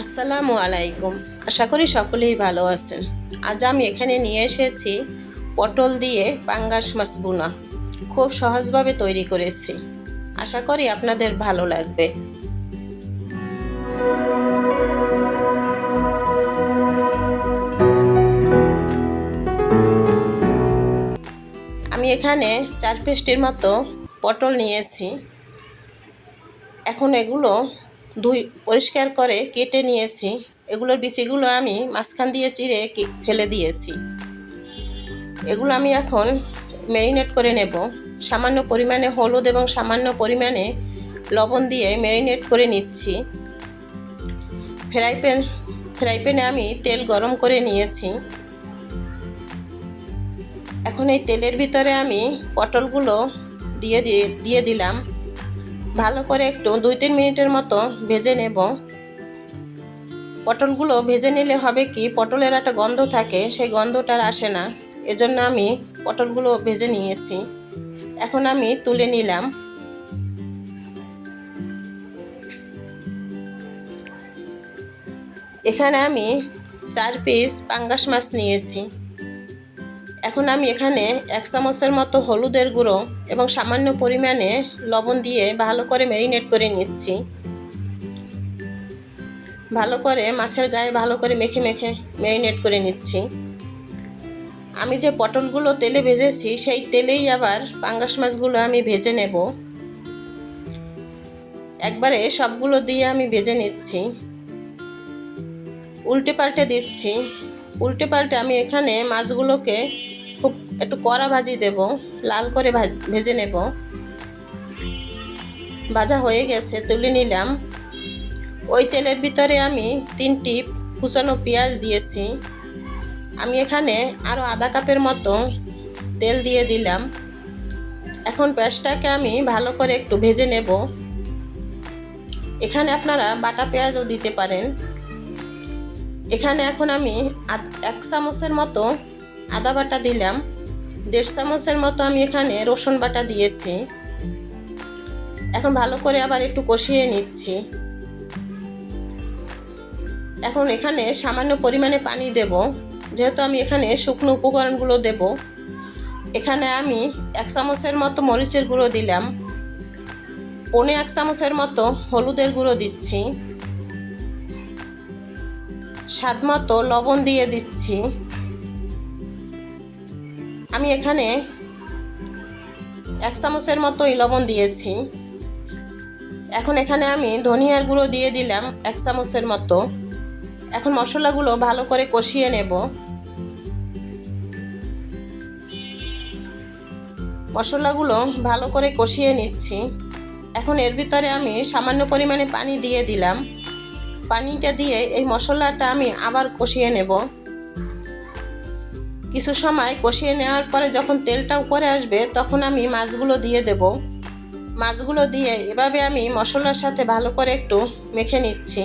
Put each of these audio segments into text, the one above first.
আসসালামু আলাইকুম। আশা করি সকলেই ভালো আছেন। আজ আমি এখানে নিয়ে এসেছি পটল দিয়ে পাঙ্গাস মাছ বুনা খুব সহজভাবে তৈরি করেছি। আশা করি আপনাদের ভালো লাগবে। আমি এখানে চার পেস্টির মতো পটল নিয়েছি। এখন এগুলো দুই পরিষ্কার করে কেটে নিয়েছি। এগুলোর বিচিগুলো আমি মাঝখান দিয়ে চিড়ে ফেলে দিয়েছি। এগুলো আমি এখন ম্যারিনেট করে নেব। সামান্য পরিমাণে হলুদ এবং সামান্য পরিমাণে লবণ দিয়ে ম্যারিনেট করে নিচ্ছি। ফ্রাই প্যান, ফ্রাই প্যানে আমি তেল গরম করে নিয়েছি। এখন এই তেলের ভিতরে আমি পটলগুলো দিয়ে দিয়ে দিলাম। ভালো করে একটু দুই তিন মিনিটের মতো ভেজে নেব। পটলগুলো ভেজে নিলে হবে কি, পটলের একটা গন্ধ থাকে, সেই গন্ধটা আর আসে না। এজন্য আমি পটলগুলো ভেজে নিয়েছি। এখন আমি তুলে নিলাম। এখানে আমি চার পিস পাঙ্গাস মাছ নিয়েছি। এখন আমি এখানে এক চামচের মতো হলুদের গুঁড়ো এবং সামান্য পরিমাণে লবণ দিয়ে ভালো করে ম্যারিনেট করে নিচ্ছি। ভালো করে মাছের গায়ে ভালো করে মেখে মেখে ম্যারিনেট করে নিচ্ছি। আমি যে পটলগুলো তেলে ভেজেছি, সেই তেলেই আবার পাঙ্গাস মাছগুলো আমি ভেজে নেব। একবারে সবগুলো দিয়ে আমি ভেজে নিচ্ছি। উল্টে পাল্টে দিচ্ছি। উল্টে পাল্টে আমি এখানে মাছগুলোকে খুব একটু কড়া ভাজি দেব, লাল করে ভাজ- নেব। ভাজা হয়ে গেছে, তুলে নিলাম। ওই তেলের ভিতরে আমি তিনটি কুচানো পেঁয়াজ দিয়েছি। আমি এখানে আরও আধা কাপের মতো তেল দিয়ে দিলাম। এখন পেঁয়াজটাকে আমি ভালো করে একটু ভেজে নেব। এখানে আপনারা বাটা পেঁয়াজও দিতে পারেন। এখানে এখন আমি এক চামচের মতো আদা বাটা দিলাম। দেড় চামচের মতো আমি এখানে রসুন বাটা দিয়েছি। এখন ভালো করে আবার একটু কষিয়ে নিচ্ছি। এখন এখানে সামান্য পরিমাণে পানি দেব। যেহেতু আমি এখানে শুকনো উপকরণগুলো দেব। এখানে আমি এক চামচের মতো মরিচের গুঁড়ো দিলাম। পনে এক চামচের মতো হলুদের গুঁড়ো দিচ্ছি। স্বাদ মতো লবণ দিয়ে দিচ্ছি। আমি এখানে এক চামচের মতোই লবণ দিয়েছি। এখন এখানে আমি ধনিয়ার গুঁড়ো দিয়ে দিলাম এক চামচের মতো। এখন মশলাগুলো ভালো করে কষিয়ে নেব। মশলাগুলো ভালো করে কষিয়ে নিচ্ছি। এখন এর ভিতরে আমি সামান্য পরিমাণে পানি দিয়ে দিলাম। পানিটা দিয়ে এই মশলাটা আমি আবার কষিয়ে নেব। কিছু সময় কষিয়ে নেওয়ার পরে যখন তেলটা উপরে আসবে, তখন আমি মাছগুলো দিয়ে দেব। মাছগুলো দিয়ে এভাবে আমি মশলার সাথে ভালো করে একটু মেখে নিচ্ছি।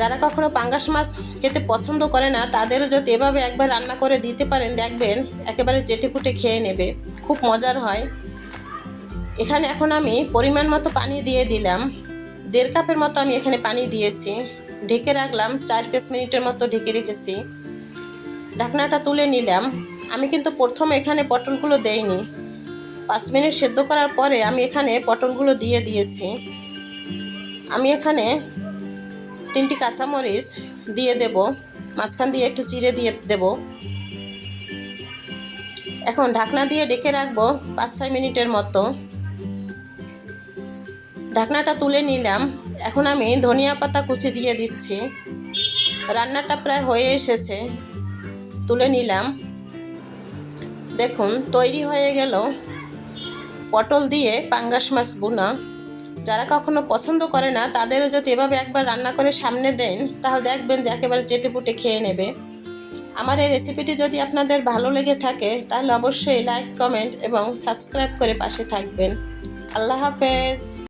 যারা কখনো পাঙ্গাস মাছ খেতে পছন্দ করে না, তাদেরও যদি এভাবে একবার রান্না করে দিতে পারেন, দেখবেন একেবারে চেটে ফুটে খেয়ে নেবে। খুব মজার হয়। এখানে এখন আমি পরিমাণ মতো পানি দিয়ে দিলাম। দেড় কাপের মতো আমি এখানে পানি দিয়েছি। ঢেকে রাখলাম, চার পাঁচ মিনিটের মতো ঢেকে রেখেছি। ঢাকনাটা তুলে নিলাম। আমি কিন্তু প্রথম এখানে পটলগুলো দেইনি। পাঁচ মিনিট সেদ্ধ করার পরে আমি এখানে পটলগুলো দিয়ে দিয়েছি। আমি এখানে তিনটি কাঁচামরিচ দিয়ে দেব। মাঝখান দিয়ে একটু চিড়ে দিয়ে দেব। এখন ঢাকনা দিয়ে ডেকে রাখব পাঁচ ছয় মিনিটের মতো। ঢাকনাটা তুলে নিলাম। এখন আমি ধনিয়া পাতা কুচি দিয়ে দিচ্ছি। রান্নাটা প্রায় হয়ে এসেছে। তুলে নিলাম। দেখুন, তৈরি হয়ে গেল পটল দিয়ে পাঙ্গাস মাছ বোনা যারা কখনো পছন্দ করে না, তাদেরও যদি এভাবে একবার রান্না করে সামনে দেন, তাহলে দেখবেন যে একেবারে চেটে পুটে খেয়ে নেবে। আমার এই রেসিপিটি যদি আপনাদের ভালো লেগে থাকে, তাহলে অবশ্যই লাইক, কমেন্ট এবং সাবস্ক্রাইব করে পাশে থাকবেন। আল্লাহ হাফেজ।